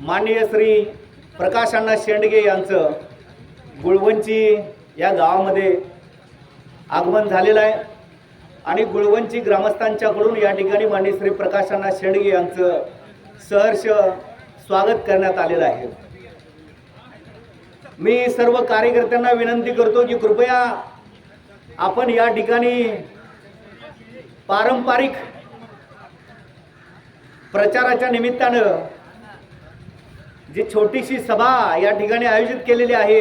माननीय श्री प्रकाश अण्णा शेंडगे यांचं गुळवंची या गावामध्ये आगमन झालेलं आहे. आणि गुळवंची ग्रामस्थांच्याकडून या ठिकाणी माननीय श्री प्रकाश अण्णा शेंडगे यांचं सहर्ष स्वागत करण्यात आलेलं आहे. मी सर्व कार्यकर्त्यांना विनंती करतो की कृपया आपण या ठिकाणी पारंपरिक प्रचाराच्या निमित्तानं जी छोटीशी सभा या ठिकाणी आयोजित केलेली आहे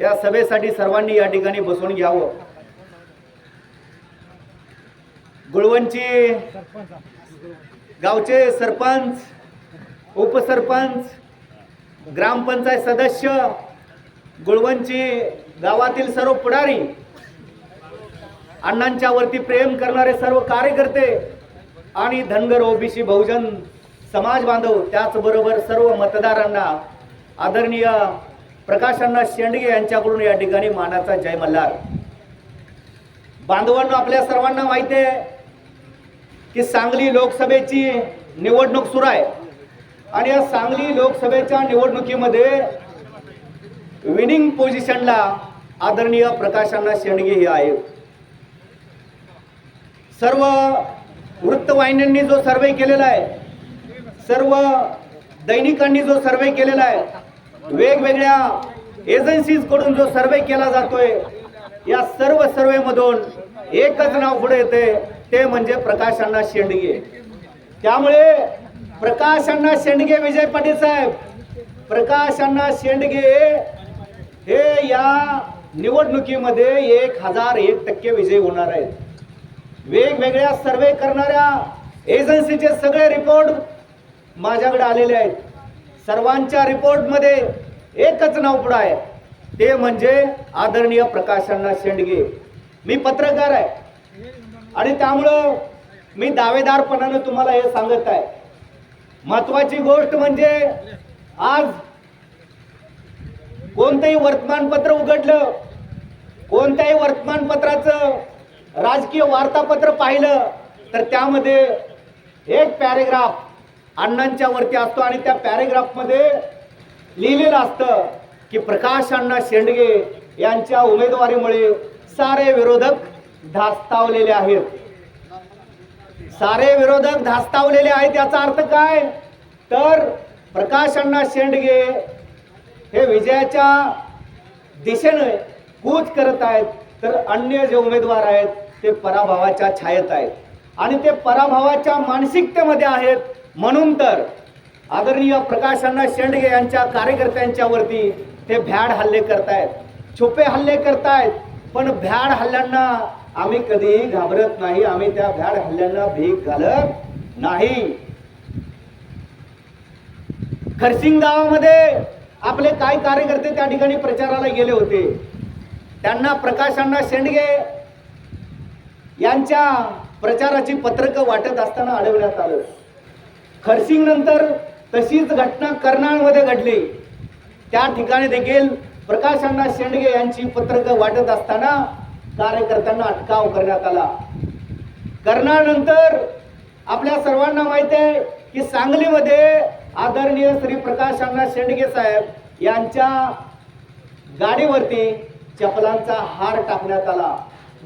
या सभेसाठी सर्वांनी या ठिकाणी बसून घ्यावं. गुळवंची गावचे सरपंच उपसरपंच ग्रामपंचायत सदस्य गुळवणची गावातील सर्व पुढारी अण्णांच्या वरती प्रेम करणारे सर्व कार्यकर्ते आणि धनगर ओबीसी बहुजन समाज बांधव त्याचबरोबर सर्व मतदारांना आदरणीय प्रकाशांना शेंडगे यांच्याकडून या ठिकाणी मानाचा जय मल्हार. बांधवांना आपल्या सर्वांना माहिती आहे की सांगली लोकसभेची निवडणूक सुरू आहे. आणि या सांगली लोकसभेच्या निवडणुकीमध्ये विनिंग पोझिशनला आदरणीय प्रकाशांना शेंडगे हे आहे सर्व वृत्तवाहिन्यांनी जो सर्वे केलेला आहे सर्व दैनिकांनी जो सर्वे केलेला आहे वेगवेगळ्या एजन्सीजकडून जो सर्वे केला जातोय या सर्व सर्वेमधून एकच नाव पुढे येते ते म्हणजे प्रकाश अण्णा शेंडगे. त्यामुळे प्रकाश अण्णा शेंडगे विजय पाटील साहेब प्रकाश अण्णा शेंडगे हे या निवडणुकीमध्ये एक हजार एक टक्के विजयी होणार आहेत. वेगवेगळ्या सर्वे करणाऱ्या एजन्सीचे सगळे रिपोर्ट माझ्याकडे आलेले आहेत. सर्वांच्या रिपोर्टमध्ये एकच नाव पुढं आहे. ते म्हणजे आदरणीय प्रकाशांना शेंडगे. मी पत्रकार आहे. आणि त्यामुळं मी दावेदारपणानं तुम्हाला हे सांगत आहे. महत्वाची गोष्ट म्हणजे आज कोणतंही वर्तमानपत्र उघडलं कोणत्याही वर्तमानपत्राचं राजकीय वार्तापत्र पाहिलं तर त्यामध्ये एक पॅरेग्राफ अण्णांच्या वरती असतो आणि त्या पॅरेग्राफमध्ये लिहिलेलं असतं की प्रकाश अण्णा शेंडगे यांच्या उमेदवारीमुळे सारे विरोधक धास्तावलेले आहेत. सारे विरोधक धास्तावलेले आहेत याचा अर्थ काय? तर प्रकाश अण्णा शेंडगे हे विजयाच्या दिशेने कूच करत आहेत. तर अन्य जे उमेदवार आहेत ते पराभवाच्या छायेत आहेत. आणि ते पराभवाच्या मानसिकतेमध्ये आहेत. म्हणून तर आदरणीय प्रकाश अण्णा शेंडगे यांच्या कार्यकर्त्यांच्यावरती ते भ्याड हल्ले करतायत. छुपे हल्ले करतायत पण भ्याड हल्ल्यांना आम्ही कधीही घाबरत नाही. आम्ही त्या भ्याड हल्ल्यांना भीक घालत नाही. खरसिंग गावामध्ये आपले काही कार्यकर्ते त्या ठिकाणी प्रचाराला गेले होते. त्यांना प्रकाश अण्णा शेंडगे यांच्या प्रचाराची पत्रकं वाटत असताना अडवण्यात आलं. खरसिंग नंतर तशीच घटना कर्नाळमध्ये घडली. त्या ठिकाणी देखील प्रकाश अण्णा शेंडगे यांची पत्रकं वाटत असताना कार्यकर्त्यांना अटकाव करण्यात आला. कर्नाळ नंतर आपल्या सर्वांना माहिती आहे की सांगलीमध्ये आदरणीय श्री प्रकाश अण्णा शेंडगे साहेब यांच्या गाडीवरती चपलांचा हार टाकण्यात आला.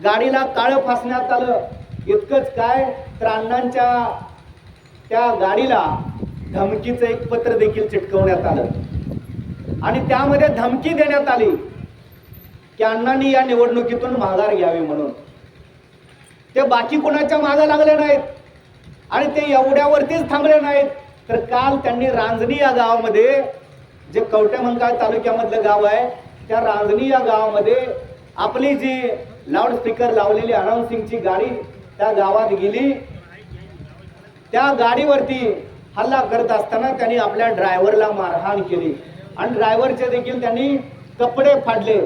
गाडीला काळं फासण्यात आलं. इतकंच काय? तर अण्णांच्या त्या गाडीला धमकीचं एक पत्र देखील चिटकवण्यात आलं. आणि त्यामध्ये धमकी देण्यात आली की अण्णांनी या निवडणुकीतून माघार घ्यावी म्हणून. ते बाकी कोणाच्या मागे लागले नाहीत आणि ते एवढ्यावरतीच थांबले नाहीत. तर काल त्यांनी रांजणी या गावामध्ये जे कवटेमंकाळ तालुक्यामधलं गाव आहे त्या रांजणी या गावामध्ये आपली जी लाऊडस्पीकर लावलेली अनाऊन्सिंगची गाडी त्या गावात गेली. त्या गाडीवरती हल्ला करत असताना त्यांनी आपल्या ड्रायव्हरला मारहाण केली. आणि ड्रायव्हरचे देखील त्यांनी कपडे फाडले.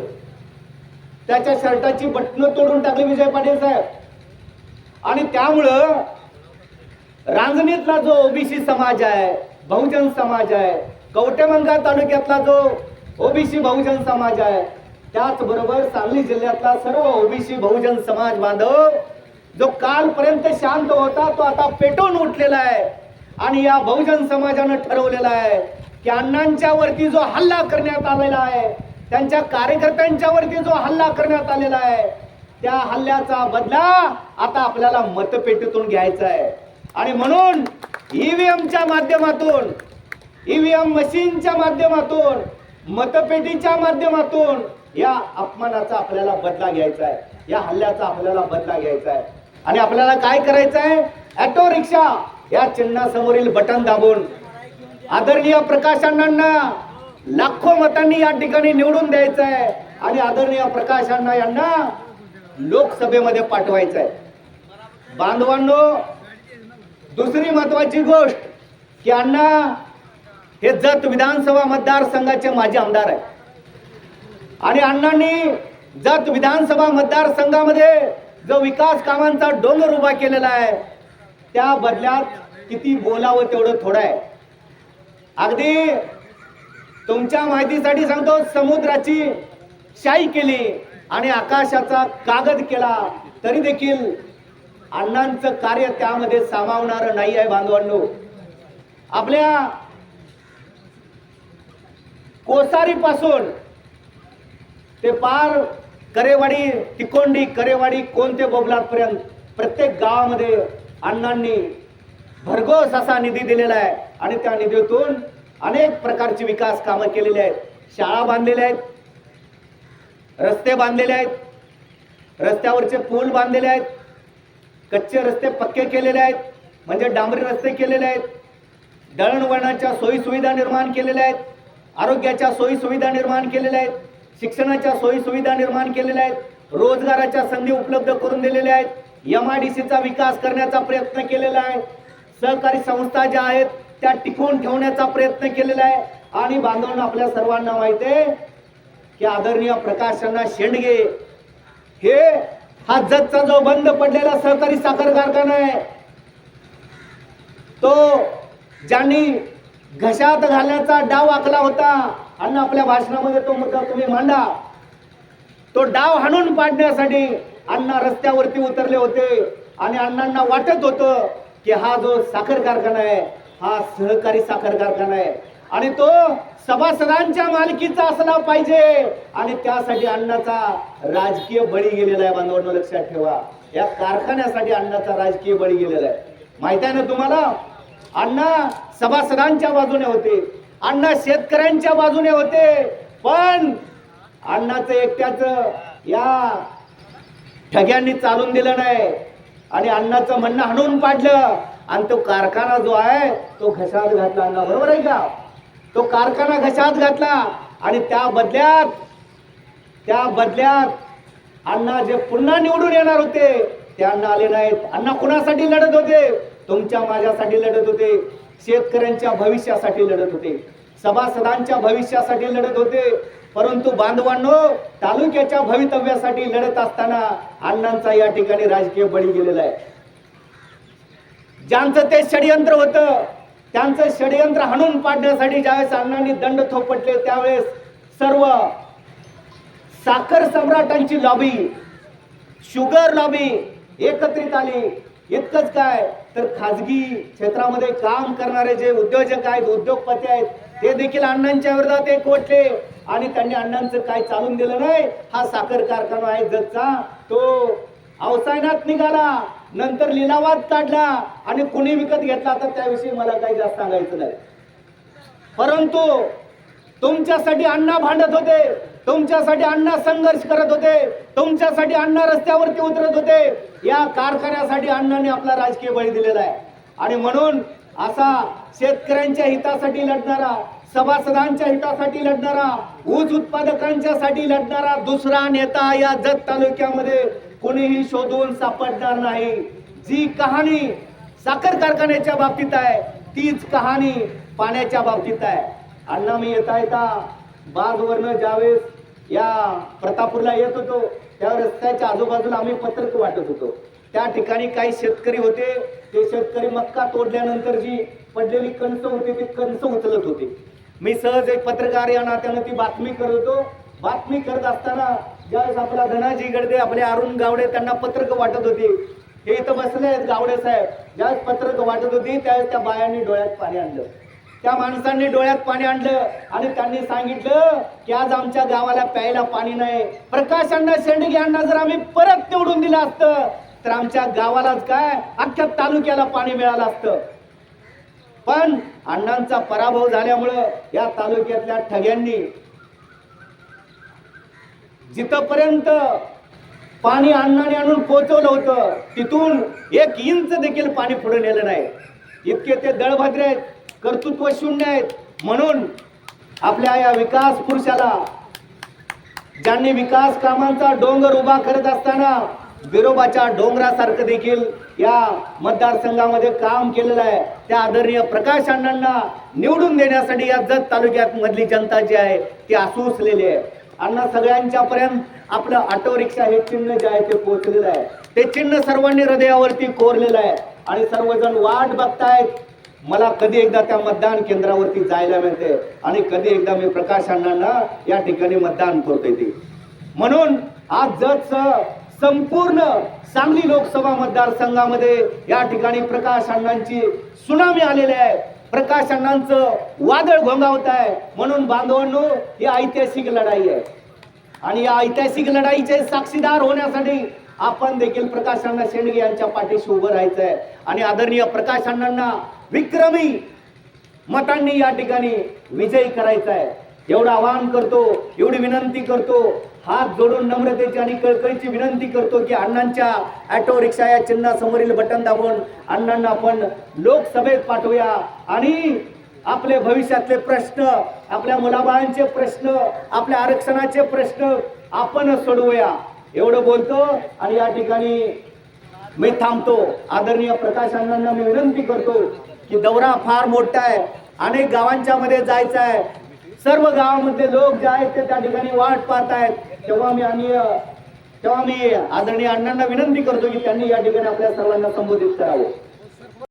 त्याच्या शर्टाची बटणं तोडून टाकली विजय पाटील साहेब. आणि त्यामुळं रांजणीतला जो ओबीसी समाज आहे बहुजन समाज आहे कवटेमंगा तालुक्यातला जो ओबीसी बहुजन समाज आहे त्याचबरोबर सांगली जिल्ह्यातला सर्व ओबीसी बहुजन समाज बांधव जो कालपर्यंत शांत होता तो आता पेटून उठलेला आहे. आणि या बहुजन समाजानं ठरवलेला आहे की अण्णांच्या वरती जो हल्ला करण्यात आलेला आहे त्यांच्या कार्यकर्त्यांच्या वरती जो हल्ला करण्यात आलेला आहे त्या हल्ल्याचा बदला आता आपल्याला मतपेटीतून घ्यायचा आहे. आणि म्हणून ईव्हीएमच्या माध्यमातून ईव्हीएम मशीनच्या माध्यमातून मतपेटीच्या माध्यमातून या अपमानाचा आपल्याला बदला घ्यायचा आहे. या हल्ल्याचा आपल्याला बदला घ्यायचा आहे. आणि आपल्याला काय करायचं आहे ऑटो रिक्षा या चिन्हासमोरील बटन दाबून. आदरणीय प्रकाश अण्णांना लाखो मतांनी या ठिकाणी निवडून द्यायचं आहे आणि आदरणीय प्रकाश अण्णा यांना लोकसभेमध्ये पाठवायचं आहे बांधवांनो दुसरी महत्वाची गोष्ट की अण्णा हे जत विधानसभा मतदारसंघाचे माजी आमदार आहे आणि अण्णांनी जत विधानसभा मतदारसंघामध्ये जो विकास कामांचा डोंगर उभा केलेला आहे त्या बदल्यात किती बोलावं तेवढं थोडं आहे. अगदी तुमच्या माहितीसाठी सांगतो समुद्राची शाई केली आणि आकाशाचा कागद केला तरी देखील अण्णांचं कार्य त्यामध्ये सामावणार नाही आहे बांधवांनो. आपल्या कोसारी पासून ते पार करेवाडी तिकोंडी करेवाडी कोणते बोबलापर्यंत प्रत्येक गावामध्ये अण्णांनी भरघोस असा निधी दिलेला आहे. आणि त्या निधीतून अनेक प्रकारची विकास कामं केलेली आहेत. शाळा बांधलेल्या आहेत. रस्ते बांधलेले आहेत. रस्त्यावरचे पूल बांधलेले आहेत. कच्चे रस्ते पक्के केलेले आहेत. म्हणजे डांबरी रस्ते केलेले आहेत. दळणवळणाच्या सोयीसुविधा निर्माण केलेल्या आहेत. आरोग्याच्या सोयीसुविधा निर्माण केलेल्या आहेत. शिक्षणाच्या सोयी सुविधा निर्माण केलेल्या आहेत रोजगाराच्या संधी उपलब्ध करून दिलेल्या आहेत एम आय डी सीचा विकास करण्याचा प्रयत्न केलेला आहे. सहकारी संस्था ज्या आहेत त्या टिकवून ठेवण्याचा प्रयत्न केलेला आहे. आणि बांधवांना आपल्या सर्वांना माहिती आहे की आदरणीय प्रकाशांना शेंडगे हे हा जगचा जो बंद पडलेला सहकारी साखर कारखाना आहे तो ज्यांनी घशात घालण्याचा डाव आखला होता आणि आपल्या भाषणामध्ये तो मुद्दा तुम्ही मांडा. तो डाव हाणून पाडण्यासाठी अण्णा रस्त्यावरती उतरले होते आणि अण्णांना वाटत होतं की हा जो साखर कारखाना आहे हा सहकारी साखर कारखाना आहे. आणि तो सभासदांच्या मालकीचा असला पाहिजे. आणि त्यासाठी अण्णाचा राजकीय बळी गेलेला आहे बांधवांना लक्षात ठेवा. या कारखान्यासाठी अण्णाचा राजकीय बळी गेलेला आहे. माहीत आहे ना तुम्हाला? अण्णा सभासदांच्या बाजूने होते. अण्णा शेतकऱ्यांच्या बाजूने होते. पण अण्णाचं एकट्याच या ठग्यांनी चालून दिलं नाही. आणि अण्णाचं म्हणणं हाणून पाडलं. आणि तो कारखाना जो आहे तो घशात घातला. अण्णा बरोबर आहे का? तो कारखाना घशात घातला. आणि त्या बदल्यात त्या बदल्यात अण्णा जे पुन्हा निवडून येणार होते ते अण्णा आले नाहीत. अण्णा कुणासाठी लढत होते? तुमच्या माझ्यासाठी लढत होते. शेतकऱ्यांच्या भविष्यासाठी लढत होते. सभासदांच्या भविष्यासाठी लढत होते. परंतु बांधवांनो तालुक्याच्या भवितव्यासाठी लढत असताना अण्णांचा या ठिकाणी राजकीय बळी गेलेला आहे. ज्यांचं ते षडयंत्र होतं त्यांचं षडयंत्र हाणून पाडण्यासाठी ज्यावेळेस अण्णांनी दंड थोपटले त्यावेळेस सर्व साखर सम्राटांची लॉबी शुगर लॉबी एकत्रित आली. इतकंच काय? तर खाजगी क्षेत्रामध्ये काम करणारे जे उद्योजक आहेत उद्योगपती आहेत ते देखील अण्णांच्या विरोधात एक कोटले आणि त्यांनी अण्णांचं काय चालून दिलं नाही. हा साखर कारखाना आहे जगचा. तो अवसायनात निघाला नंतर लिलावात काढला आणि कुणी विकत घेतला तर त्याविषयी मला काही जास्त सांगायचं नाही. परंतु तुमच्यासाठी अण्णा भांडत होते. तुमच्यासाठी अण्णा संघर्ष करत होते. तुमच्यासाठी अण्णा रस्त्यावरती उतरत होते. या कारखान्यासाठी अण्णाने आपला राजकीय बळी दिलेला आहे. आणि म्हणून असा शेतकऱ्यांच्या हितासाठी लढणारा सभासदांच्या हितासाठी लढणारा ऊस उत्पादकांच्या साठी लढणारा दुसरा नेता या जत तालुक्यामध्ये कोणीही शोधून सापडणार नाही. जी कहाणी साखर कारखान्याच्या बाबतीत आहे तीच कहाणी पाण्याच्या बाबतीत आहे. अण्णा मी येता येता बागवरनं ज्यावेळेस या प्रतापूरला येत होतो त्या रस्त्याच्या आजूबाजूला आम्ही पत्रक वाटत होतो. त्या ठिकाणी काही शेतकरी होते ते शेतकरी मक्का तोडल्यानंतर जी पडलेली कणसं होती ती कणसं उचलत होते. मी सहज एक पत्रकार या नात्यानं ती बातमी करत होतो. बातमी करत असताना ज्यावेळेस आपला धनाजी गडदे आपले अरुण गावडे त्यांना पत्रक वाटत होते. हे इथं बसले आहेत गावडे साहेब. ज्यावेळेस पत्रक वाटत होती त्यावेळेस त्या बायांनी डोळ्यात पाणी आणलं. त्या माणसांनी डोळ्यात पाणी आणलं आणि त्यांनी सांगितलं की आज आमच्या गावाला प्यायला पाणी नाही. प्रकाशांना शेंडगे यांना जर आम्ही परत निवडून दिलं असतं तर आमच्या गावालाच काय? अख्ख्या तालुक्याला पाणी मिळालं असतं. पण अण्णांचा पराभव झाल्यामुळं या तालुक्यातल्या ठग्यांनी जिथपर्यंत पाणी अण्णाने आणून पोचवलं होतं तिथून एक इंच देखील पाणी पुढे नेलं नाही. इतके ते दळभद्रे आहेत. कर्तृत्व शून्य आहेत. म्हणून आपल्या या विकास पुरुषाला ज्यांनी विकास कामांचा डोंगर उभा करत असताना विरोबाच्या डोंगरासारखं देखील या मतदारसंघामध्ये काम केलेलं आहे. त्या आदरणीय प्रकाश अण्णांना निवडून देण्यासाठी या जत तालुक्यात मधली जनता जी आहे ती आसूसलेली आहे. अण्णा सगळ्यांच्या पर्यंत आपलं ऑटो रिक्षा हे चिन्ह जे आहे ते पोहोचलेलं आहे. ते चिन्ह सर्वांनी हृदयावरती कोरलेलं आहे. आणि सर्वजण वाट बघतायत मला कधी एकदा त्या मतदान केंद्रावरती जायला मिळते आणि कधी एकदा मी प्रकाश अण्णांना या ठिकाणी मतदान करतोय ते. म्हणून आज जत संपूर्ण सांगली लोकसभा मतदारसंघामध्ये या ठिकाणी प्रकाश अण्णांची सुनामी आलेली आहे. प्रकाश अण्णांचं वादळ घोंगावत आहे. म्हणून बांधवांनो ही ऐतिहासिक लढाई आहे. आणि या ऐतिहासिक लढाईचे साक्षीदार होण्यासाठी आपण देखील प्रकाश अण्णा शेंडगे यांच्या पाठीशी उभं राहायचं आहे आणि आदरणीय प्रकाश अण्णांना विक्रमी मतांनी या ठिकाणी विजयी करायचा आहे एवढं आवाहन करतो एवढी विनंती करतो हात जोडून नम्रतेची आणि कळकळीची विनंती करतो की अण्णांच्या ऑटो रिक्षा या चिन्हासमोरील बटन दाबून अण्णांना आपण लोकसभेत पाठवूया. आणि आपले भविष्यातले प्रश्न आपल्या मुलाबाळांचे प्रश्न आपल्या आरक्षणाचे प्रश्न आपण सोडवूया. एवढं बोलतो आणि या ठिकाणी मी थांबतो. आदरणीय प्रकाश अण्णांना मी विनंती करतो की दौरा फार मोठा आहे. अनेक गावांच्या मध्ये जायचं आहे. सर्व गावामध्ये लोक जे आहेत ते त्या ठिकाणी वाट पाहत आहेत. तेव्हा मी आणि तेव्हा मी आदरणीय अण्णांना विनंती करतो की त्यांनी या ठिकाणी आपल्या सर्वांना संबोधित करावं.